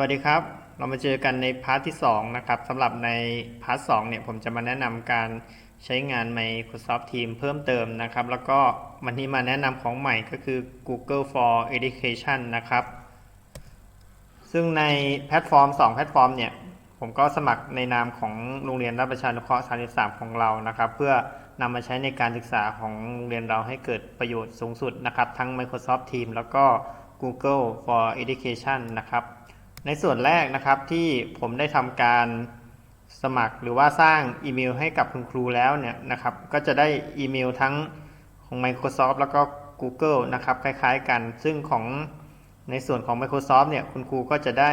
วัสดีครับ เรามาเจอกันในพาร์ทที่ 2 นะครับสำหรับในพาร์ทสเนี่ยผมจะมาแนะนำการใช้งาน Microsoft Teams เพิ่มเติมนะครับ แล้วก็วันนี้มาแนะนำของใหม่ก็คือ Google for Education นะครับ ซึ่งในแพลตฟอร์ม 2 แพลตฟอร์มเนี่ย ผมก็สมัครในนามของโรงเรียนรับประชานุเคราะห์ 33 ของเรานะครับ เพื่อนำมาใช้ในการศึกษาของโรงเรียนเราให้เกิดประโยชน์สูงสุดนะครับ ทั้ง Microsoft Teams แล้วก็ Google for Education นะครับ ในส่วนแรกนะครับที่ผมได้ทำการสมัครหรือว่าสร้างอีเมลให้กับคุณครูแล้วเนี่ยนะครับ ก็จะได้อีเมลทั้งของ Microsoft แล้วก็ Google นะครับ คล้ายๆกัน ซึ่งของในส่วนของ Microsoft เนี่ยคุณครูก็จะได้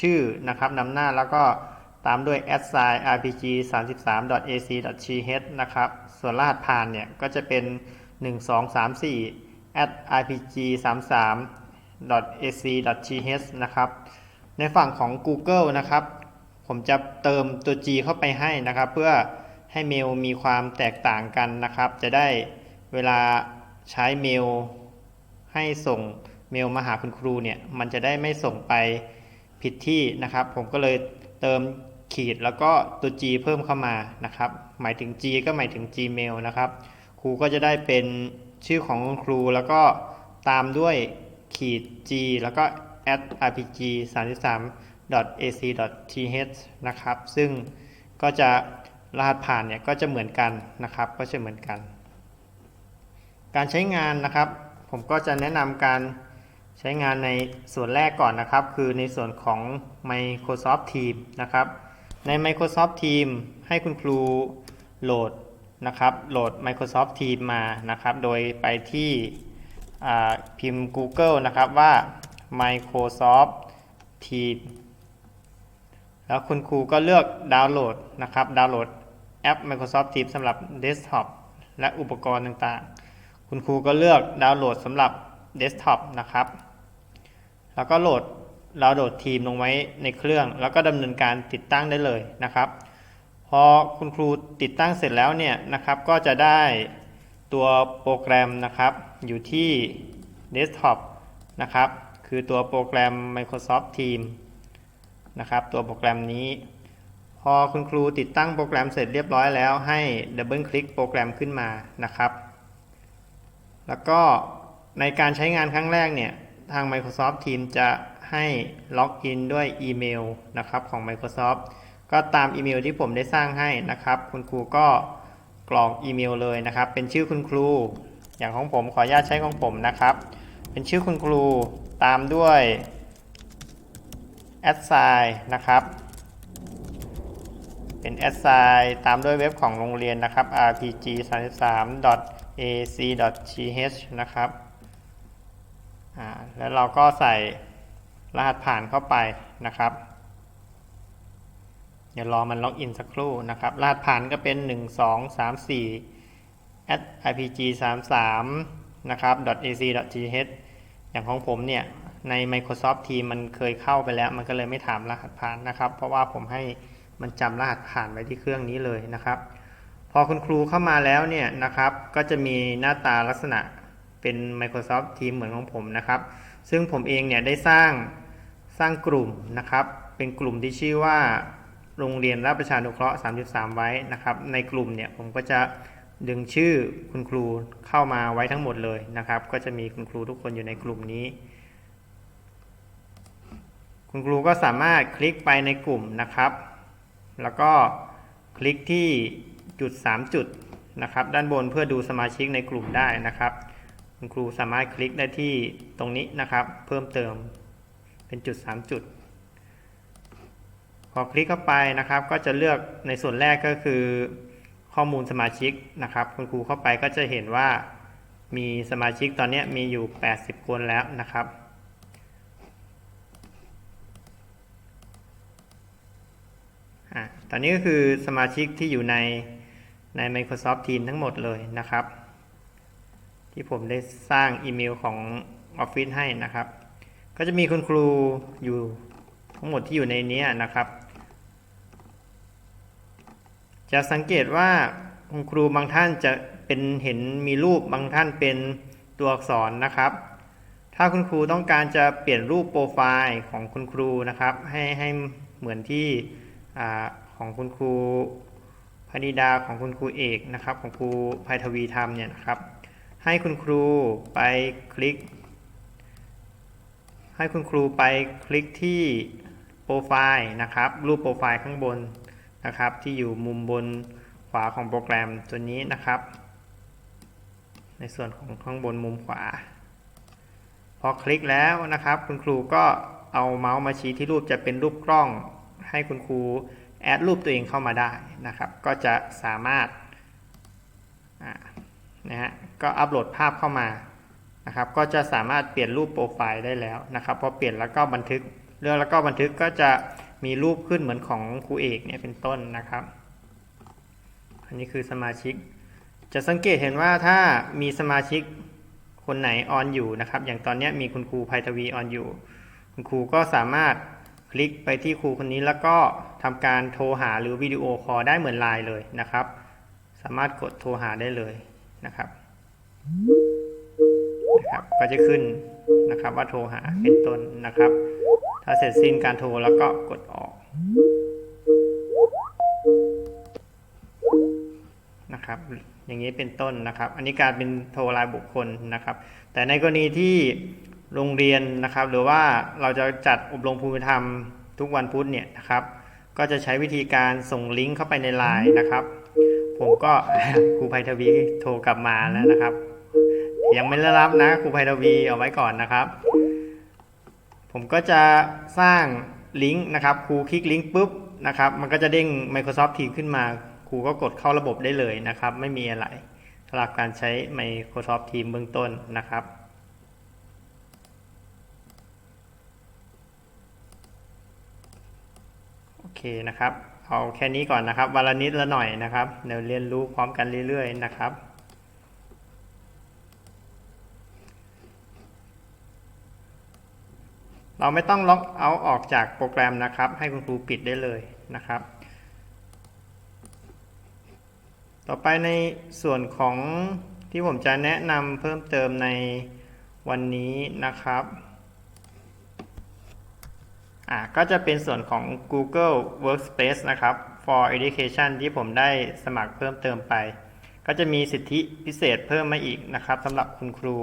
ชื่อนะครับนำหน้าแล้วก็ตามด้วย a s s i g n rpg 33 ac th นะครับ ส่วนรหัสผ่านเนี่ยก็จะเป็น 1234 at rpg 33 ac.th นะครับ ในฝั่งของ Google นะครับ ผมจะเติมตัว G เข้าไปให้นะครับ เพื่อให้เมลมีความแตกต่างกันนะครับ จะได้เวลาใช้เมลให้ส่งเมลมาหาคุณครูเนี่ย มันจะได้ไม่ส่งไปผิดที่นะครับ ผมก็เลยเติมขีดแล้วก็ตัว G เพิ่มเข้ามานะครับ หมายถึง G ก็หมายถึง Gmail นะครับ ครูก็จะได้เป็นชื่อของคุณครูแล้วก็ตามด้วย ขีด g แล้วก็ at rpg 33 ac th นะครับ ซึ่งก็จะรหัสผ่านเนี่ยก็จะเหมือนกันนะครับ ก็จะเหมือนกัน การใช้งานนะครับ ผมก็จะแนะนำการใช้งานในส่วนแรกก่อนนะครับ คือในส่วนของ Microsoft Teams นะครับ ใน Microsoft Teams ให้คุณครูโหลดนะครับ โหลด Microsoft Teams มานะครับ โดยไปที่ พิมพ์ Google นะครับว่า Microsoft Teams แล้วคุณครูก็เลือกดาวน์โหลดนะครับดาวน์โหลดแอป Microsoft Teams สำหรับเดสก์ท็อปและอุปกรณ์ต่างๆ คุณครูก็เลือกดาวน์โหลดสำหรับเดสก์ท็อปนะครับ แล้วก็โหลดดาวน์โหลดทีมลงไว้ในเครื่อง แล้วก็ดำเนินการติดตั้งได้เลยนะครับ พอคุณครูติดตั้งเสร็จแล้วเนี่ยนะครับ ก็จะได้ ตัวโปรแกรมนะครับ อยู่ที่เดสก์ท็อปนะครับ คือตัวโปรแกรม Microsoft Teams นะครับ ตัวโปรแกรมนี้ พอคุณครูติดตั้งโปรแกรมเสร็จเรียบร้อยแล้วให้ดับเบิลคลิกโปรแกรมขึ้นมานะครับ แล้วก็ในการใช้งานครั้งแรกเนี่ย ทาง Microsoft Teams จะให้ล็อกอินด้วยอีเมลนะครับของ Microsoft ก็ตามอีเมลที่ผมได้สร้างให้นะครับ คุณครูก็ กรอกอีเมลเลยนะครับ เป็นชื่อคุณครู อย่างของผมขออนุญาตใช้ของผมนะครับ เป็นชื่อคุณครูตามด้วย a d s i g n นะครับ เป็น a d s i g n ตามด้วยเว็บของโรงเรียนนะครับ rpg 33 ac th นะครับ แล้วเราก็ใส่รหัสผ่านเข้าไปนะครับ เดี๋ยวรอมันล็อกอินสักครู่นะครับ รหัสผ่านก็เป็น 1 2 3 4 at ipg 3 3นะครับ ac th อย่างของผมเนี่ย ใน Microsoft Teams มันเคยเข้าไปแล้ว มันก็เลยไม่ถามรหัสผ่านนะครับ เพราะว่าผมให้มันจำรหัสผ่านไว้ที่เครื่องนี้เลยนะครับ พอคุณครูเข้ามาแล้วเนี่ยนะครับ ก็จะมีหน้าตาลักษณะเป็น Microsoft Teams เหมือนของผมนะครับ ซึ่งผมเองเนี่ยได้สร้างสร้างกลุ่มนะครับ เป็นกลุ่มที่ชื่อว่า โรงเรียนรับประชานุเคราะห์ 33 ไว้นะครับ ในกลุ่มเนี่ยผมก็จะดึงชื่อคุณครูเข้ามาไว้ทั้งหมดเลยนะครับ ก็จะมีคุณครูทุกคนอยู่ในกลุ่มนี้ คุณครูก็สามารถคลิกไปในกลุ่มนะครับ แล้วก็คลิกที่จุด 3 จุดนะครับ ด้านบนเพื่อดูสมาชิกในกลุ่มได้นะครับ คุณครูสามารถคลิกได้ที่ตรงนี้นะครับ เพิ่มเติมเป็นจุด 3 จุด พอคลิกเข้าไปนะครับ ก็จะเลือกในส่วนแรกก็คือ ข้อมูลสมาชิกนะครับ คุณครูเข้าไปก็จะเห็นว่ามีสมาชิกตอนนี้มีอยู่ 80 คนแล้วนะครับอะตอนนี้ก็คือสมาชิกที่อยู่ในใน Microsoft Teams ทั้งหมดเลยนะครับ ที่ผมได้สร้างอีเมลของ Office ให้นะครับ ก็จะมีคุณครูอยู่ทั้งหมดที่อยู่ในนี้นะครับ จะสังเกตว่าคุณครูบางท่านจะเป็นเห็นมีรูปบางท่านเป็นตัวอักษรนะครับ ถ้าคุณครูต้องการจะเปลี่ยนรูปโปรไฟล์ของคุณครูนะครับ ให้ให้เหมือนที่อของคุณครูพนิดาของคุณครูเอกนะครับ ของครูภัยทวีทำเนี่ยนะครับ ให้คุณครูไปคลิก ให้คุณครูไปคลิกที่โปรไฟล์นะครับ รูปโปรไฟล์ข้างบน นะครับ ที่อยู่มุมบนขวาของโปรแกรมตัวนี้นะครับ ในส่วนของข้างบนมุมขวา พอคลิกแล้วนะครับ คุณครูก็เอาเมาส์มาชี้ที่รูปจะเป็นรูปกล้อง ให้คุณครูแอดรูปตัวเองเข้ามาได้นะครับ ก็จะสามารถนะฮะก็อัปโหลดภาพเข้ามานะครับ ก็จะสามารถเปลี่ยนรูปโปรไฟล์ได้แล้วนะครับพอเปลี่ยนแล้วก็บันทึกเรื่องแล้วก็บันทึกก็จะ มีรูปขึ้นเหมือนของครูเอกเนี่ยเป็นต้นนะครับ อันนี้คือสมาชิก จะสังเกตเห็นว่าถ้ามีสมาชิกคนไหนออนอยู่นะครับ อย่างตอนนี้มีคุณครูภัยทวีออนอยู่ คุณครูก็สามารถคลิกไปที่ครูคนนี้แล้วก็ทำการโทรหาหรือวิดีโอคอลได้เหมือนไลน์เลยนะครับ สามารถกดโทรหาได้เลยนะครับนะครับ ก็จะขึ้นนะครับว่าโทรหาเป็นต้นนะครับ ถ้าเสร็จสิ้นการโทรแล้วก็กดออกนะครับ อย่างนี้เป็นต้นนะครับ อันนี้การเป็นโทรรายบุคคลนะครับ แต่ในกรณีที่โรงเรียนนะครับ หรือว่าเราจะจัดอบรมภูมิธรรมทุกวันพุธเนี่ยนะครับ ก็จะใช้วิธีการส่งลิงก์เข้าไปในไลน์นะครับ ผมก็ครูภัยทวีโทรกลับมาแล้วนะครับ ยังไม่ได้รับนะครูภัยทวีเอาไว้ก่อนนะครับ ผมก็จะสร้างลิงก์นะครับครูคลิกลิงก์ปุ๊บนะครับ มันก็จะเด้ง Microsoft Teams ขึ้นมาครูก็กดเข้าระบบได้เลยนะครับ ไม่มีอะไรสำหรับการใช้ Microsoft Teams เบื้องต้นนะครับโอเคนะครับ เอาแค่นี้ก่อนนะครับวันละนิดละหน่อยนะครับเดี๋ยวเรียนรู้พร้อมกันเรื่อยๆนะครับ เราไม่ต้องล็อกเอาออกจากโปรแกรมนะครับ ให้คุณครูปิดได้เลยนะครับ ต่อไปในส่วนของที่ผมจะแนะนำเพิ่มเติมในวันนี้นะครับอ่าก็จะเป็นส่วนของ Google Workspace นะครับ for Education ที่ผมได้สมัครเพิ่มเติมไป ก็จะมีสิทธิพิเศษเพิ่มมาอีกนะครับสำหรับคุณครู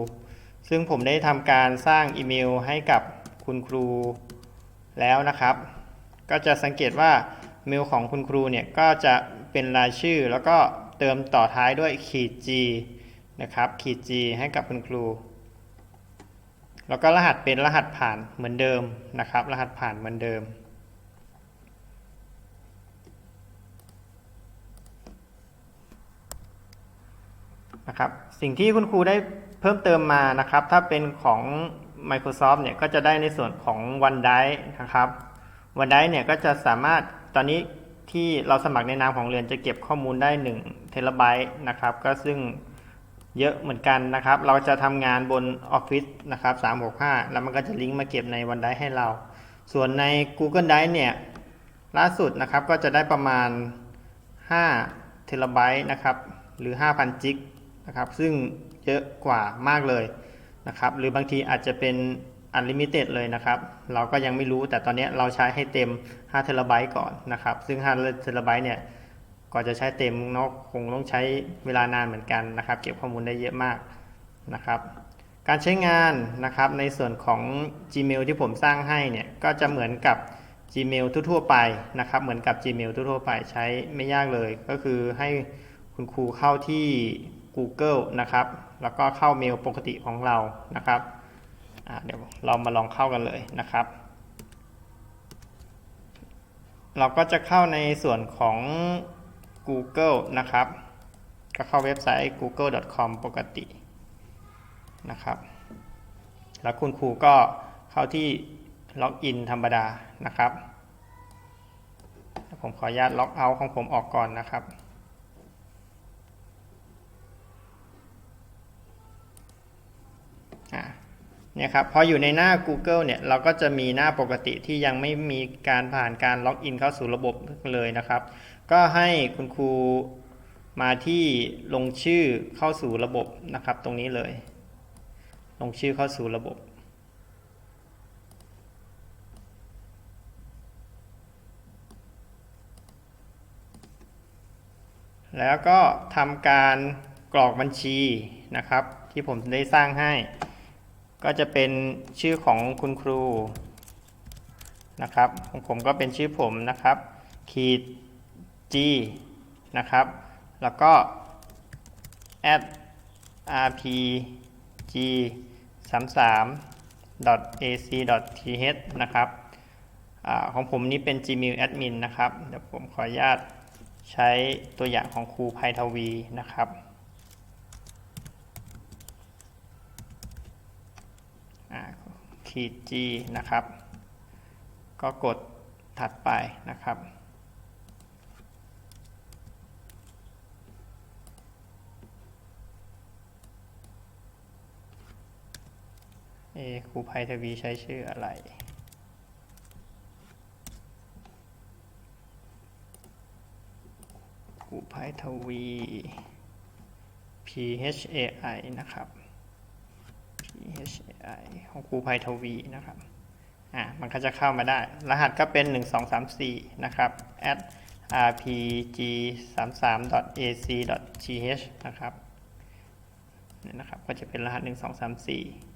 ซึ่งผมได้ทำการสร้างอีเมลให้กับ คุณครูแล้วนะครับ ก็จะสังเกตว่าเมลของคุณครูเนี่ยก็จะเป็นรายชื่อแล้วก็เติมต่อท้ายด้วยขีด G นะครับขีด G ให้กับคุณครู แล้วก็รหัสเป็นรหัสผ่านเหมือนเดิมนะครับ รหัสผ่านเหมือนเดิมนะครับสิ่งที่คุณครูได้เพิ่มเติมมานะครับ ถ้าเป็นของ Microsoft เนี่ยก็จะได้ในส่วนของ OneDrive นะครับ OneDrive เนี่ยก็จะสามารถตอนนี้ที่เราสมัครในนามของเรียนจะเก็บข้อมูลได้1เทราไบต์นะครับก็ซึ่งเยอะเหมือนกันนะครับ เราจะทำงานบน Office นะครับ365 แล้วมันก็จะลิงก์มาเก็บใน OneDrive ให้เรา ส่วนใน Google Drive เนี่ยล่าสุดนะครับก็จะได้ประมาณ5เทราไบต์นะครับหรือ 5,000 จิกนะครับซึ่งเยอะกว่ามากเลย นะครับหรือบางทีอาจจะเป็น Unlimited เลยนะครับ เราก็ยังไม่รู้แต่ตอนนี้เราใช้ให้เต็ม5เทราไบต์ก่อนนะครับ ซึ่ง5เทราไบต์เนี่ยก่อนจะใช้เต็มนาะคงต้องใช้เวลานานเหมือนกันนะครับ เก็บข้อมูลได้เยอะมากนะครับ การใช้งานนะครับในส่วนของ Gmail ที่ผมสร้างให้เนี่ยก็จะเหมือนกับ Gmail ทั่วๆไปนะครับ เหมือนกับ Gmail ทั่วๆไปใช้ไม่ยากเลย ก็คือให้คุณครูเข้าที่ Google นะครับ แล้วก็เข้าเมลปกติของเรานะครับเดี๋ยวเรามาลองเข้ากันเลยนะครับ เราก็จะเข้าในส่วนของ Google นะครับ ก็เข้าเว็บไซต์ google.com ปกตินะครับ แล้วคุณครูก็เข้าที่ล็อกอินธรรมดานะครับ ผมขออนุญาตล็อกเอาท์ของผมออกก่อนนะครับ เนี่ยครับพออยู่ในหน้า Google เนี่ยเราก็จะมีหน้าปกติที่ยังไม่มีการผ่านการล็อกอินเข้าสู่ระบบเลยนะครับ ก็ให้คุณครูมาที่ลงชื่อเข้าสู่ระบบนะครับ ตรงนี้เลย ลงชื่อเข้าสู่ระบบแล้วก็ทำการกรอกบัญชีนะครับ ที่ผมได้สร้างให้ ก็จะเป็นชื่อของคุณครูนะครับของผมก็เป็นชื่อผมนะครับขีด g นะครับ แล้วก็ at rpg 33 ac th นะครับอของผมนี่เป็น gmail admin นะครับ เดี๋ยวผมขออนุญาตใช้ตัวอย่างของครูไพทวีนะครับอ่า ขีด g นะครับ ก็กดถัดไปนะครับ เอครูไพทวีใช้ชื่ออะไรครูไพทวี P H A I นะครับ P H A I ของครูไพทวีนะครับอะมันก็จะเข้ามาได้ รหัสก็เป็น 1 2 3 4 นะครับ at rpg 3 3 ac th นะครับนี่นะครับ ก็จะเป็นรหัส 1 2 3 4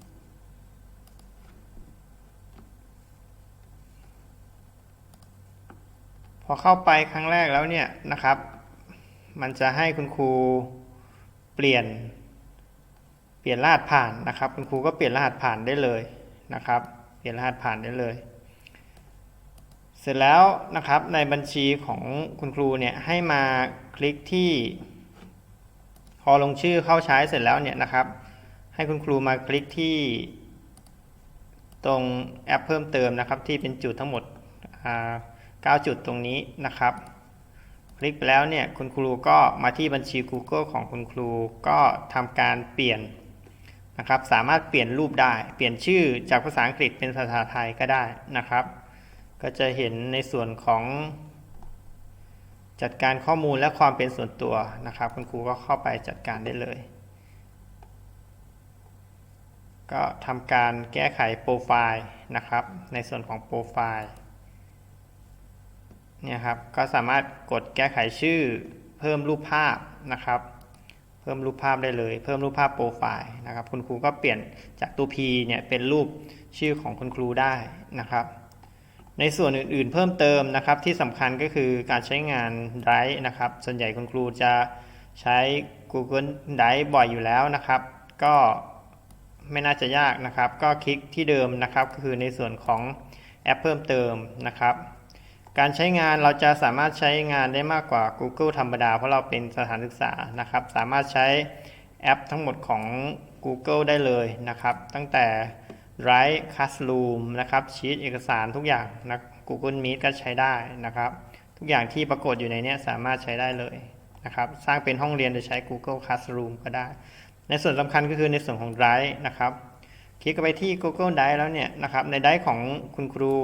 พอเข้าไปครั้งแรกแล้วเนี่ยนะครับ มันจะให้คุณครูเปลี่ยน ปลี่ยนรหัสผ่านนะครับ คุณครูก็เปลี่ยนรหัสผ่านได้เลยนะครับ เปลี่ยนรหัสผ่านได้เลย เสร็จแล้วนะครับในบัญชีของคุณครูเนี่ยให้มาคลิกที่ พอลงชื่อเข้าใช้เสร็จแล้วเนี่ยนะครับ ให้คุณครูมาคลิกที่ตรงแอปเพิ่มเติมนะครับ ที่เป็นจุดทั้งหมดอ่า9จุดตรงนี้นะครับ คลิกไปแล้วเนี่ยคุณครูก็มาที่บัญชี Google ของคุณครูก็ทำการเปลี่ยน นะครับ สามารถเปลี่ยนรูปได้ เปลี่ยนชื่อจากภาษาอังกฤษเป็นภาษาไทยก็ได้นะครับ ก็จะเห็นในส่วนของ จัดการข้อมูลและความเป็นส่วนตัวนะครับ คุณครูก็เข้าไปจัดการได้เลย ก็ทำการแก้ไขโปรไฟล์นะครับ ในส่วนของโปรไฟล์เนี่ยครับ ก็สามารถกดแก้ไขชื่อเพิ่มรูปภาพนะครับ พิ่มรูปภาพได้เลย เพิ่มรูปภาพโปรไฟล์นะครับ คุณครูก็เปลี่ยนจากตัว P เนี่ยเป็นรูปชื่อของคุณครูได้นะครับ ในส่วนอื่นๆ เพิ่มเติมนะครับที่สำคัญก็คือการใช้งาน Drive นะครับ ส่วนใหญ่คุณครูจะใช้ Google Drive บ่อยอยู่แล้วนะครับ ก็ไม่น่าจะยากนะครับ ก็คลิกที่เดิมนะครับ ก็คือในส่วนของแอปเพิ่มเติมนะครับ การใช้งานเราจะสามารถใช้งานได้มากกว่า Google ธรรมดา เพราะเราเป็นสถานศึกษานะครับ สามารถใช้แอปทั้งหมดของ Google ได้เลยนะครับ ตั้งแต่ Drive Classroom นะครับชีตเอกสารทุกอย่างนะ Google Meet ก็ใช้ได้นะครับ ทุกอย่างที่ปรากฏอยู่ในนี้สามารถใช้ได้เลยนะครับ สร้างเป็นห้องเรียนโดยใช้ Google Classroom ก็ได้ ในส่วนสำคัญก็คือในส่วนของ Drive นะครับ คลิกไปที่ Google Drive แล้วเนี่ยนะครับ ใน Drive ของคุณครู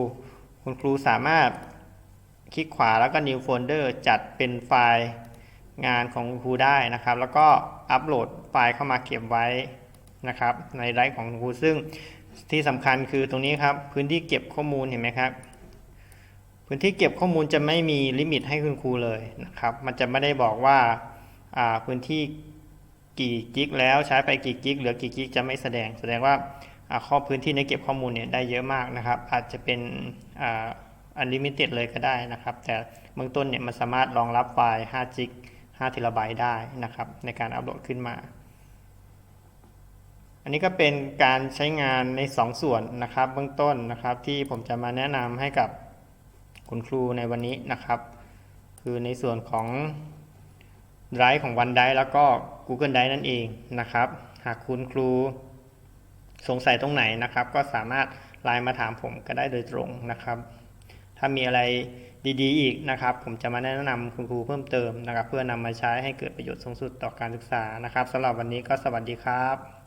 คุณครูสามารถ คลิกขวาแล้วก็ New Folder จัดเป็นไฟล์งานของครูได้นะครับ แล้วก็อัปโหลดไฟล์เข้ามาเก็บไว้นะครับในไดรฟ์ของคุณครูซึ่งที่สำคัญคือตรงนี้ครับ พื้นที่เก็บข้อมูลเห็นไหมครับ พื้นที่เก็บข้อมูลจะไม่มีลิมิตให้คุณครูเลยนะครับ มันจะไม่ได้บอกว่าพื้นที่กี่กิกแล้วใช้ไปกี่กิกเหลือกี่กิกจะไม่แสดง แสดงว่าข้อพื้นที่ในเก็บข้อมูลเนี่ยได้เยอะมากนะครับ อาจจะเป็น อันลิมิเต็ดเลยก็ได้นะครับ แต่เบื้องต้นเนี่ยมันสามารถรองรับไฟล์5จิก5เทราไบต์ได้นะครับ ในการอัปโหลดขึ้นมา อันนี้ก็เป็นการใช้งานใน 2 ส่วนนะครับ เบื้องต้นนะครับที่ผมจะมาแนะนำให้กับคุณครูในวันนี้นะครับ คือในส่วนของ Drive ของ OneDrive แล้วก็ Google Drive นั่นเองนะครับ หากคุณครูสงสัยตรงไหนนะครับ ก็สามารถไลน์มาถามผมก็ได้โดยตรงนะครับ ถ้ามีอะไรดีๆ อีกนะครับ ผมจะมาแนะนำคุณครูเพิ่มเติมนะครับ เพื่อนำมาใช้ให้เกิดประโยชน์สูงสุดต่อการศึกษานะครับสำหรับวันนี้ก็สวัสดีครับ